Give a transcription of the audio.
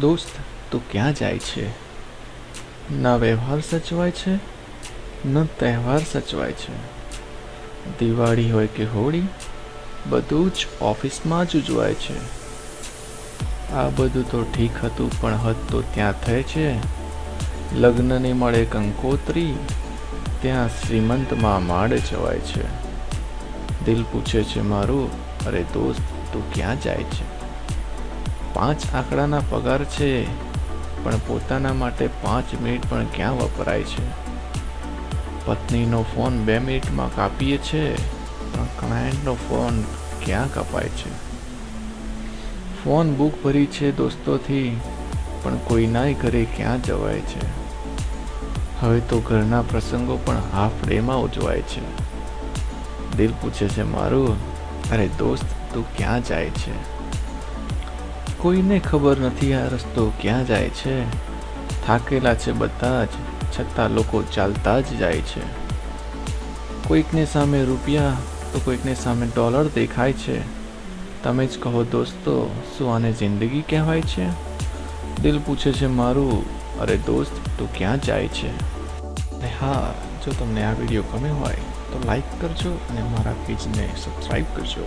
દોસ્ત, તું ક્યાં જાય છે? ના વ્યવહાર સચવાય છે, ન તહેવાર સચવાય છે. દિવાળી હોય કે હોળી, બધું જ ઓફિસમાં જ ઉજવાય છે. આ બધું તો ઠીક હતું, પણ હદ તો ત્યાં થાય છે. લગ્નની મળે કંકોત્રી, ત્યાં શ્રીમંતમાં માડ જવાય છે. દિલ પૂછે છે મારું, અરે દોસ્ત, તું ક્યાં જાય છે? પાંચ આંકડાના પગાર છે, પણ પોતાના માટે પાંચ મિનિટ પણ ક્યાં વપરાય છે? પત્નીનો ફોન બે મિનિટમાં કાપીએ છે, પણ ક્લાયન્ટનો ફોન ક્યાં કપાય છે? ફોન બુક ભરી છે દોસ્તોથી, પણ કોઈનાય ઘરે ક્યાં જવાય છે? હવે તો ઘરના પ્રસંગો પણ હાફ ડેમાં ઉજવાય છે. દિલ પૂછે છે મારું, અરે દોસ્ત, તું ક્યાં જાય છે? કોઈને ખબર નથી આ રસ્તો ક્યાં જાય છે? થાકેલા છે બધા જ, છતાં લોકો ચાલતા જ જાય છે. કોઈકને સામે રૂપિયા, તો કોઈકને સામે ડોલર દેખાય છે. તમે જ કહો દોસ્તો, શું આને જિંદગી કહેવાય છે? દિલ પૂછે છે મારું, અરે દોસ્ત, તું ક્યાં જાય છે? અને હા, જો તમને આ વીડિયો ગમ્યો હોય, તો લાઈક કરજો અને મારા પેજને સબસ્ક્રાઈબ કરજો.